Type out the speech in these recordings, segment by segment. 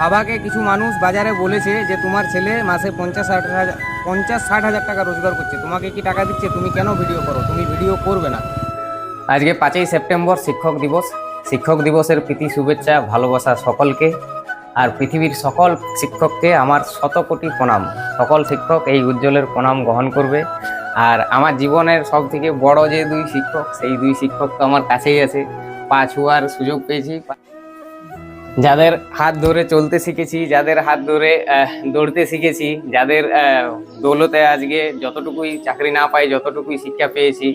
বাবাকে কিছু মানুষ বাজারে বলেছে যে তোমার ছেলে মাসে পঞ্চাশ ষাট হাজার, পঞ্চাশ ষাট হাজার টাকা রোজগার করছে। তোমাকে কি টাকা দিচ্ছে? তুমি কেন ভিডিও করো? তুমি ভিডিও করবে না। আজকে পাঁচই সেপ্টেম্বর শিক্ষক দিবস। শিক্ষক দিবসের প্রীতি, শুভেচ্ছা, ভালোবাসা সকলকে। আর পৃথিবীর সকল শিক্ষককে আমার শত কোটি প্রণাম। সকল শিক্ষক এই উজ্জ্বলের প্রণাম গ্রহণ করবে। আর আমার জীবনের সব থেকে বড় যে দুই শিক্ষক, সেই দুই শিক্ষক তো আমার কাছেই আছে। পা ছোঁয়ার সুযোগ পেয়েছি। যাদের হাত ধরে চলতে শিখেছি, যাদের হাত ধরে দৌড়তে শিখেছি, যাদের দৌলতে আজকে যতটুকুই চাকরি না পাই, যতটুকুই শিক্ষা পেয়েছি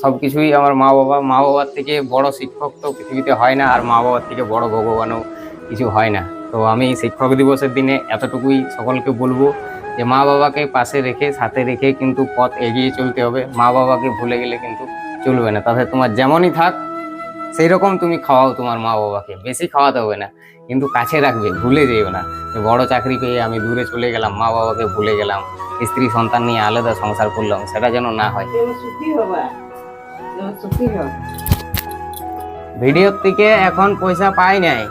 সব কিছুই আমার মা বাবা, মা বাবার থেকে বড় শিক্ষক তো পৃথিবীতে হয় না, আর মা বাবার থেকে বড় ভগবানও কিছু হয় না। তো আমি শিক্ষক দিবসের দিনে এতটুকুই সকলকে বলব যে, মা বাবাকে পাশে রেখে, সাথে রেখে কিন্তু পথ এগিয়ে চলতে হবে। মা বাবাকে ভুলে গেলে কিন্তু চলবে না। তাতে তোমার যেমনই থাক সেই রকম তুমি খাওয়াও তোমার মা বাবাকে। বেশি খাওয়াতে হবে না। কিন্তু কাছে রাখবে ভুলে যেও না। যে বড় চাকরি পেয়ে আমি দূরে চলে গেলাম মা বাবাকে ভুলে গেলাম স্ত্রী সন্তান নিয়ে আলাদা সংসার করলাম সেটা যেন না হয়। ভিডিওর থেকে এখন পয়সা পাই নাই।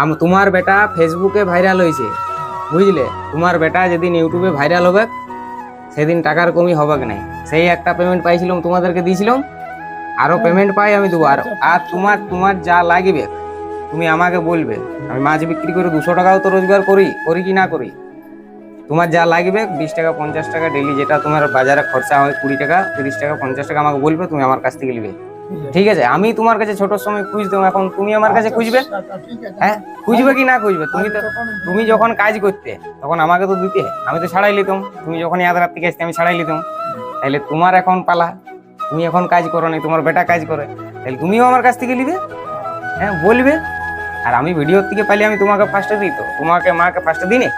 আম তোমার বেটা ফেসবুকে ভাইরাল হয়েছে বুঝলে? তোমার বেটা যেদিন ইউটিউবে ভাইরাল হবে সেদিন টাকার কমি হবে নাই। সেই একটা পেমেন্ট পাইছিলাম তোমাদেরকে দিয়েছিলাম আরও পেমেন্ট পাই আমি দেবো। আর আর তোমার তোমার যা লাগবে তুমি আমাকে বলবে আমি মাছ বিক্রি করে দুশো টাকাও তো রোজগার করি করি কি না করি? তোমার যা লাগবে বিশ টাকা পঞ্চাশ টাকা ডেলি যেটা তোমার বাজারে খরচা হয় কুড়ি টাকা তিরিশ টাকা পঞ্চাশ টাকা আমাকে বলবে তুমি আমার কাছ থেকে নিবে। ঠিক আছে আমি তোমার কাছে ছোট সময় খুঁজতাম এখন তুমি আমার কাছে খুঁজবে? হ্যাঁ খুঁজবে কি না খুঁজবে? তুমি তো তুমি যখন কাজ করতে তখন আমাকে তো দিতে আমি তো ছাড়াই নিতাম। তুমি যখন রাত থেকে আসতে আমি ছাড়াই নিতাম। তাহলে তোমার এখন পালা। তুমি এখন কাজ করো না তোমার বেটা কাজ করে। তাহলে তুমিও আমার কাছ থেকে নিবে? হ্যাঁ বলবে। আর আমি ভিডিওর থেকে পাইলে আমি তোমাকে ফার্স্টে দিই তো। তোমাকে মাকে ফার্স্টে দিই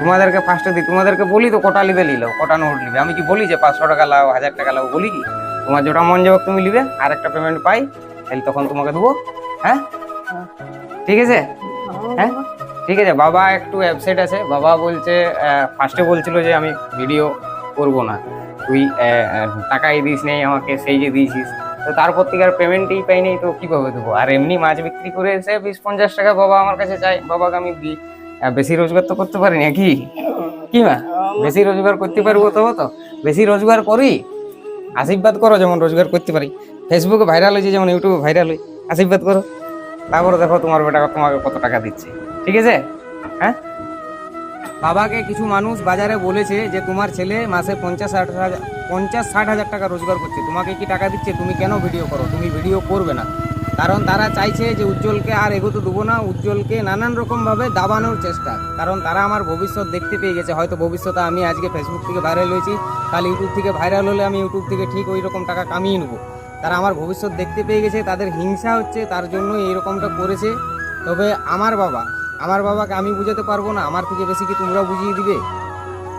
তোমাদেরকে ফার্স্টে দিই। তোমাদেরকে বলি তো কটা লিবে নিলো, কটা নোট নিবে? আমি কি বলি যে পাঁচশো টাকা লাও, হাজার টাকা লাও বলি কি? তোমার যেটা মন যাবে তুমি নিবে, আর একটা পেমেন্ট পাই, তাহলে তখন তোমাকে দেবো। হ্যাঁ? ঠিক আছে? হ্যাঁ? ঠিক আছে, বাবা একটু অ্যাবসেন্ট আছে। বাবা বলছে ফার্স্টে বলছিল যে আমি ভিডিও করব না। তুই টাকাই দিস নেই আমাকে, সেই যে দিয়েছিস। তো তারপর থেকে আর পেমেন্টই পাইনি তো কীভাবে দেবো? আর এমনি মাছ বিক্রি করে এসে বিশ পঞ্চাশ টাকা বাবা আমার কাছে চাই বাবাকে আমি দিই বেশি রোজগার তো করতে পারি না কি কি মা, বেশি রোজগার করতে পারব তো তো? বেশি রোজগার করি? আশীর্বাদ করো যেমন রোজগার করতে পারি। ফেসবুকে ভাইরাল হয়েছে যেমন ইউটিউবে ভাইরাল হই, আশীর্বাদ করো। তারপরে দেখো তোমার বেটা তোমাকে কত টাকা দিচ্ছে। ঠিক আছে? হ্যাঁ? বাবাকে কিছু মানুষ বাজারে বলেছে যে তোমার ছেলে মাসে পঞ্চাশ ষাট হাজার, পঞ্চাশ ষাট হাজার টাকা রোজগার করছে। তোমাকে কি টাকা দিচ্ছে? তুমি কেন ভিডিও করো? তুমি ভিডিও করবে না। কারণ তারা চাইছে যে উজ্জ্বলকে আর এগোতে দেবো না। উজ্জ্বলকে নানান রকমভাবে দাবানোর চেষ্টা। কারণ তারা আমার ভবিষ্যৎ দেখতে পেয়ে গেছে। হয়তো ভবিষ্যতে আমি আজকে ফেসবুক থেকে ভাইরাল হয়েছি। কাল ইউটিউব থেকে ভাইরাল হলে আমি ইউটিউব থেকে ঠিক ওই রকম টাকা কামিয়ে নেব। তারা আমার ভবিষ্যৎ দেখতে পেয়ে গেছে। তাদের হিংসা হচ্ছে। তার জন্য এইরকমটা করেছে। তবে আমার বাবা আমার বাবাকে আমি বুঝাতে পারব না। আমার থেকে বেশি কি তোমরা বুঝিয়ে দিবে?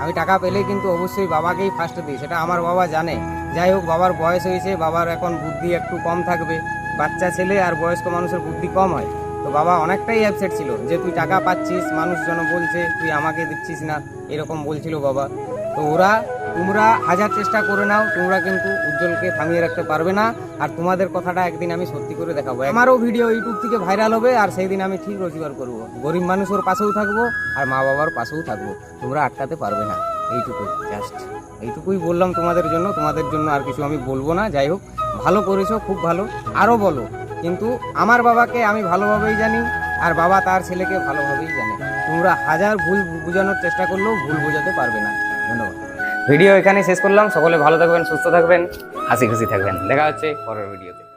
আমি টাকা পেলে কিন্তু অবশ্যই বাবাকেই ফার্স্ট দিই, সেটা আমার বাবা জানে। যাই হোক, বাবার বয়স হয়েছে, বাবার এখন বুদ্ধি একটু কম থাকবে। বাচ্চা, ছেলে আর বয়স্ক মানুষের বুদ্ধি কম হয়। তো বাবা অনেকটাই অ্যাপসেট ছিল যে, তুই টাকা পাচ্ছিস মানুষজন বলছে, তুই আমাকে দিচ্ছিস না। এরকম বলছিল বাবা। তো ওরা তোমরা হাজার চেষ্টা করে নাও, তোমরা কিন্তু উজ্জ্বলকে থামিয়ে রাখতে পারবে না। আর তোমাদের কথাটা একদিন আমি সত্যি করে দেখাবো। আমারও ভিডিও ইউটিউব থেকে ভাইরাল হবে, আর সেই দিন আমি ঠিক রোজগার করব। গরিব মানুষের পাশেও থাকব, আর মা বাবার পাশেও থাকব। তোমরা আটকাতে পারবে না। এইটুকুই জাস্ট এইটুকুই বললাম তোমাদের জন্য তোমাদের জন্য আর কিছু আমি বলব না। যাই হোক, ভালো করেছ, খুব ভালো। আরও বলো, কিন্তু আমার বাবাকে আমি ভালোভাবেই জানি, আর বাবা তার ছেলেকে ভালোভাবেই জানে। তোমরা হাজার ভুল বোঝানোর চেষ্টা করলেও ভুল বোঝাতে পারবে না। ধন্যবাদ। ভিডিও এখানে শেষ করলাম। সকলে ভালো থাকবেন, সুস্থ থাকবেন, হাসি খুশি থাকবেন। দেখা হচ্ছে পরের ভিডিওতে।